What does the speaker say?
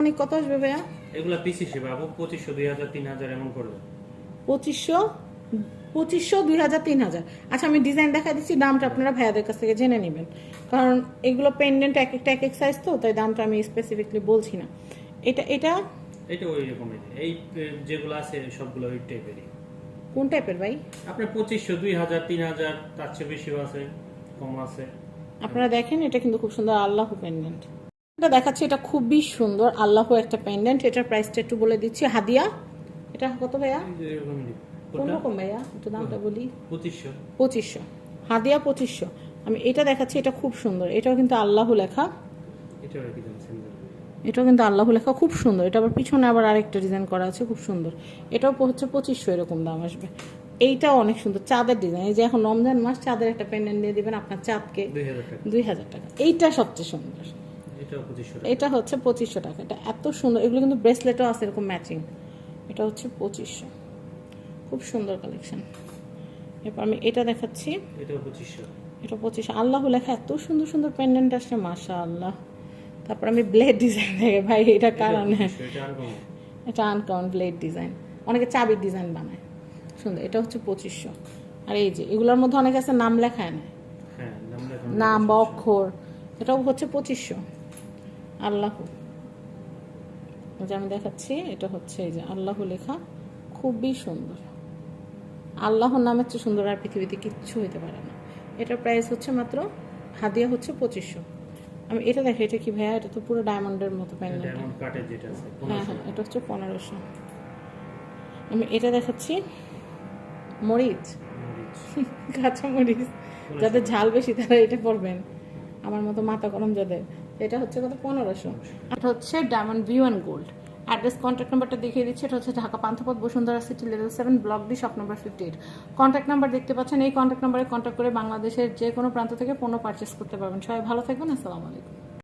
মানে কত আসবে ভাইয়া? এগুলা পিস হিসেবে আপু পঁচিশশো দুই হাজার তিন হাজার এমন করবে পঁচিশশো? পঁচিশশো দুই হাজার তিন হাজার আচ্ছা আমি ডিজাইন দেখা দিচ্ছি দামটা আপনারা ভাইয়াদের কাছ থেকে জেনে নেবেন। কারণ এগুলো পেন্ডেন্ট এক একটা এক এক সাইজ তো তাই দামটা আমি স্পেসিফিকলি বলছি না। এটা এটা? এটা ওই রকমই এই যেগুলো আছে সবগুলো ওই টাইপেরই কোন টাইপের ভাই? আপনার পঁচিশশো দুই হাজার তিন হাজার তার চেয়ে বেশিও আছে কম আছে। আপনারা দেখেন এটা কিন্তু খুব সুন্দর আল্লাহ পেন্ডেন্ট এটা দেখাচ্ছি এটা খুবই সুন্দর। আল্লাহ একটা পেন্ডেন্ট এটার প্রাইসটা একটু বলে দিচ্ছি। হাদিয়া এটা কত ভাইয়া? এই যে এরকমই। কোন রকম ভাইয়া? একটু দামটা বলি। পঁচিশশো। পঁচিশশো। হাদিয়া পঁচিশশো। আমি এটা দেখাচ্ছি এটা খুব সুন্দর। এটাও কিন্তু আল্লাহ লেখা। এটাও কিন্তু আল্লাহ লেখা খুব সুন্দর। এটা আবার পিছনে আবার আরেকটা ডিজাইন করা আছে খুব সুন্দর। এটাও হচ্ছে পঁচিশশো এরকম দাম আসবে। এইটাও অনেক সুন্দর। চাঁদের ডিজাইন এই যে এখন রমজান মাস চাঁদের একটা পেন্ডেন্ট দিয়ে দিবেন আপনার চাঁদকে দুই হাজার টাকা। এইটা সবচেয়ে সুন্দর। এটা হচ্ছে পঁচিশশো টাকা। এটা এত সুন্দর এগুলো কিন্তু ব্রেসলেটও আছে এরকম ম্যাচিং। এটা হচ্ছে পঁচিশশো। খুব সুন্দর কালেকশন। এরপর আমি এটা দেখাচ্ছি। এটাও পঁচিশশো। এটা পঁচিশশো। আল্লাহ লেখা এত সুন্দর সুন্দর পেন্ডেন্ট আসছে মাশা আল্লাহ তারপর আমি ব্লেড ডিজাইন দেখে ভাই এটা কারণ এটা এটা আনকাউন্ট ব্লেড ডিজাইন অনেকে চাবির ডিজাইন বানায়। সুন্দর এটা হচ্ছে পঁচিশশো। আর এই যে এগুলোর মধ্যে অনেকে আছে নাম লেখায় না। হ্যাঁ নাম বা অক্ষর এটাও হচ্ছে পঁচিশশো। আল্লাহ। যে আমি দেখাচ্ছি এটা হচ্ছে এই যে আল্লাহ লেখা খুবই সুন্দর। আল্লাহর নামের চেয়ে সুন্দর আর পৃথিবীতে কিচ্ছু হইতে পারে না। এটার প্রাইস হচ্ছে মাত্র হাদিয়া হচ্ছে পঁচিশশো। আমি এটা দেখি এটা কি ভাইয়া? এটা তো পুরো ডায়মন্ডের মতো প্যান্ডেল হ্যাঁ হ্যাঁ এটা হচ্ছে পনেরোশো। আমি এটা দেখাচ্ছি মরিচ। মরিচ। কাঁচা মরিচ। যাদের ঝাল বেশি তারা এটা পড়বেন আমার মতো মাথা গরম যাদের। এটা হচ্ছে কত? পনেরোশো। এটা হচ্ছে diamond view and gold address contact নাম্বারটা দেখিয়ে দিচ্ছে। এটা হচ্ছে Dhaka Panthapath Bashundhara city level seven block D shop number fifty eight contact number দেখতে পাচ্ছেন। এই কন্ট্যাক্ট নাম্বারে কন্ট্যাক্ট করে বাংলাদেশের যে কোনো প্রান্ত থেকে পণ্য পারচেস করতে পারবেন। সবাই ভালো থাকবেন। আসসালামু আলাইকুম।